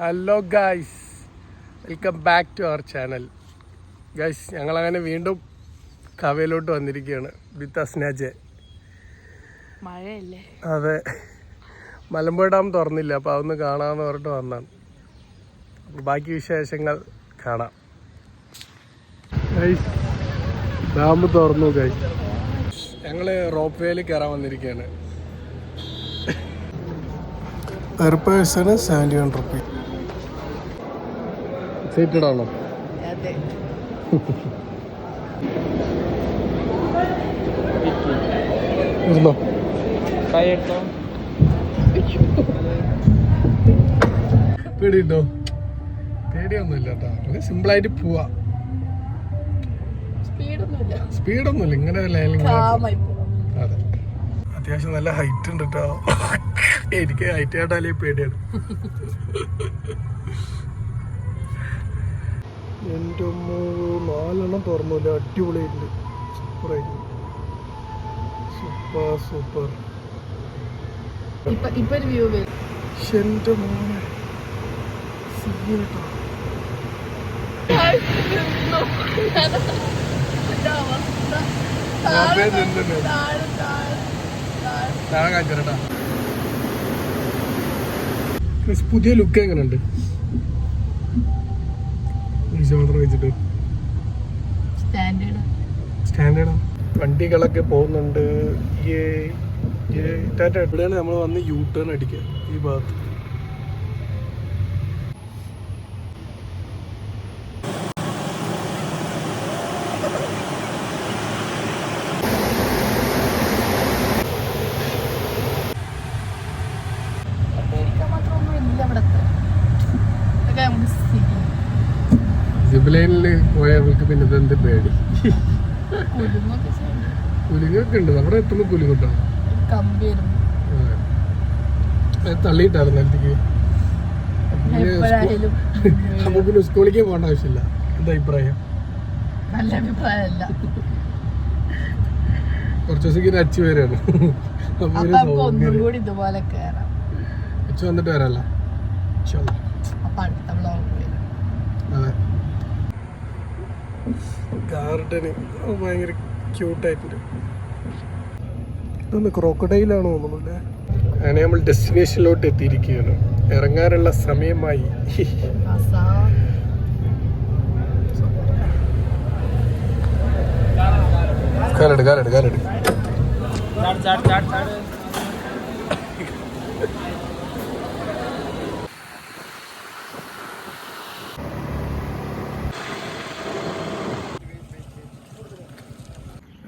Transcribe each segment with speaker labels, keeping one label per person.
Speaker 1: Hello guys welcome back to our channel guys ഞങ്ങളങ്ങനെ വീണ്ടും കവയിലോട്ട് വന്നിരിക്കുകയാണ്. വിത്ത് അസ്നാജെ
Speaker 2: മഴയല്ലേ?
Speaker 1: അതെ. മലമ്പുഴ ഡാം തുറന്നില്ല. അപ്പോൾ അതൊന്ന് കാണാമെന്ന് പറഞ്ഞിട്ട് വന്നാണ്. അപ്പോൾ ബാക്കി വിശേഷങ്ങൾ കാണാം. ഗൈസ് ഡാം തുറന്നു ഗൈസ് ഞങ്ങൾ റോപ്പ് വേയിൽ കയറാൻ വന്നിരിക്കുകയാണ്. Per person seventy one rupees excited ആണോ?
Speaker 2: അതെ.
Speaker 1: ഇരുന്നോ? പേടിയുണ്ടോ? പേടിയൊന്നുമില്ല കേട്ടോ സിമ്പിളായിട്ട് പോവാ.
Speaker 2: സ്പീഡൊന്നുമില്ല.
Speaker 1: ഇങ്ങനെ അതെ. അത്യാവശ്യം നല്ല ഹൈറ്റ് ഉണ്ട് കേട്ടോ എനിക്ക് ഹൈറ്റ് കേട്ടാലേ പേടിയാണ്. നാലെണ്ണം തുറന്നില്ല. അടിപൊളിയായിട്ടുണ്ട് സൂപ്പറായിട്ടുണ്ട് സൂപ്പർ സൂപ്പർ എന്റെ മോനെ. സീനാട്ടോ പുതിയ ലുക്ക് എങ്ങനെയുണ്ട് ഓർഡർ വെച്ചിട്ട്
Speaker 2: സ്റ്റാൻഡേർഡ്
Speaker 1: വണ്ടികളൊക്കെ പോകുന്നുണ്ട്. ഈ ഈ ടാറ്റ എവിടെയാണ് നമ്മൾ വന്ന് യൂ ടേൺ അടിക്കുക ഈ ഭാഗത്ത്. സിബിലൈനിൽ പോയവർക്ക് പിന്നെ ഇതെന്ത് പേടി?
Speaker 2: കുലുങ്ങൊക്കെ
Speaker 1: ഉണ്ട് നമ്മുടെ എത്തുമ്പോൾ
Speaker 2: വരുന്നു
Speaker 1: തള്ളിയിട്ടായിരുന്നു നിലത്തേക്ക് പിന്നെ സ്കൂളിലേക്ക് പോകേണ്ട ആവശ്യമില്ല. എന്താ അഭിപ്രായം?
Speaker 2: നല്ല അഭിപ്രായമല്ല.
Speaker 1: കുറച്ച് ദിവസം അച്ചു വരാണ്.
Speaker 2: നമുക്ക്
Speaker 1: അച്ചു വന്നിട്ട് വരാല്ല അതെ. ഗാർഡന്. ഭയങ്കര ക്യൂട്ടായിട്ടുണ്ട്. ഇതൊന്ന് ക്രോക്കഡൈലാണോ തോന്നുന്നു അങ്ങനെ നമ്മൾ ഡെസ്റ്റിനേഷനിലോട്ട് എത്തിയിരിക്കുകയാണ്. ഇറങ്ങാനുള്ള സമയമായി.
Speaker 2: അസാ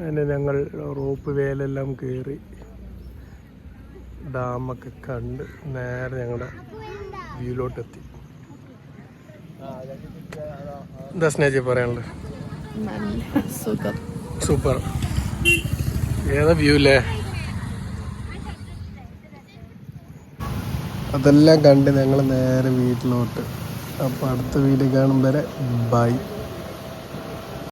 Speaker 1: അങ്ങനെ ഞങ്ങൾ റോപ്പ് വേലെല്ലാം കയറി ഡാമൊക്കെ കണ്ട് നേരെ ഞങ്ങളുടെ വ്യൂലോട്ടെത്തി. എന്താ സ്നേജി പറയാനുള്ളത്?
Speaker 2: നല്ല സുഖം.
Speaker 1: സൂപ്പർ. ഏതാ വ്യൂ അല്ലേ അതെല്ലാം കണ്ട് ഞങ്ങൾ നേരെ വീട്ടിലോട്ട്. അപ്പോൾ അടുത്ത വീഡിയോ കാണും വരെ ബൈ.